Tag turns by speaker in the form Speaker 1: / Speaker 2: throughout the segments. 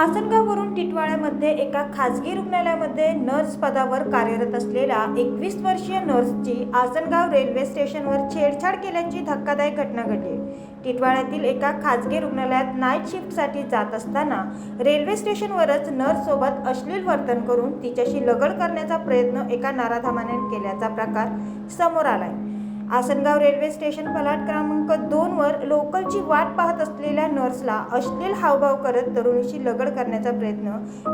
Speaker 1: आसनगाववरून टिटवाळ्यामध्ये एका खाजगी रुग्णालयामध्ये नर्स पदावर कार्यरत असलेल्या एकवीस वर्षीय नर्सची आसनगाव रेल्वे स्टेशनवर छेडछाड केल्याची धक्कादायक घटना घडली. टिटवाळ्यातील एका खाजगी रुग्णालयात नाईट शिफ्टसाठी जात असताना रेल्वे स्टेशनवरच नर्ससोबत अश्लील वर्तन करून तिच्याशी लगड करण्याचा प्रयत्न एका नाराधामाने केल्याचा प्रकार समोर आलाय. आसनगाव रेल्वे स्टेशन फलाट क्रमांक दोन वर लोकलची वाट पाहत असलेल्या नर्सला अश्लील हावभाव करत तरुणीशी लगड करण्याचा प्रयत्न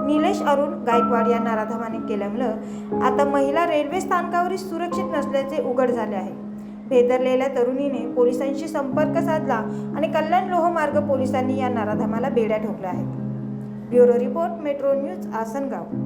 Speaker 1: निलेश अरुण गायकवाड या नाराधमाने केल्यामुळं आता महिला रेल्वे स्थानकावरील सुरक्षित नसल्याचे उघड झाले आहे. भेदरलेल्या तरुणीने पोलिसांशी संपर्क साधला आणि कल्याण लोहमार्ग पोलिसांनी या नाराधमाला बेड्या ठोकल्या आहेत. Bureau report metro news Asangaon.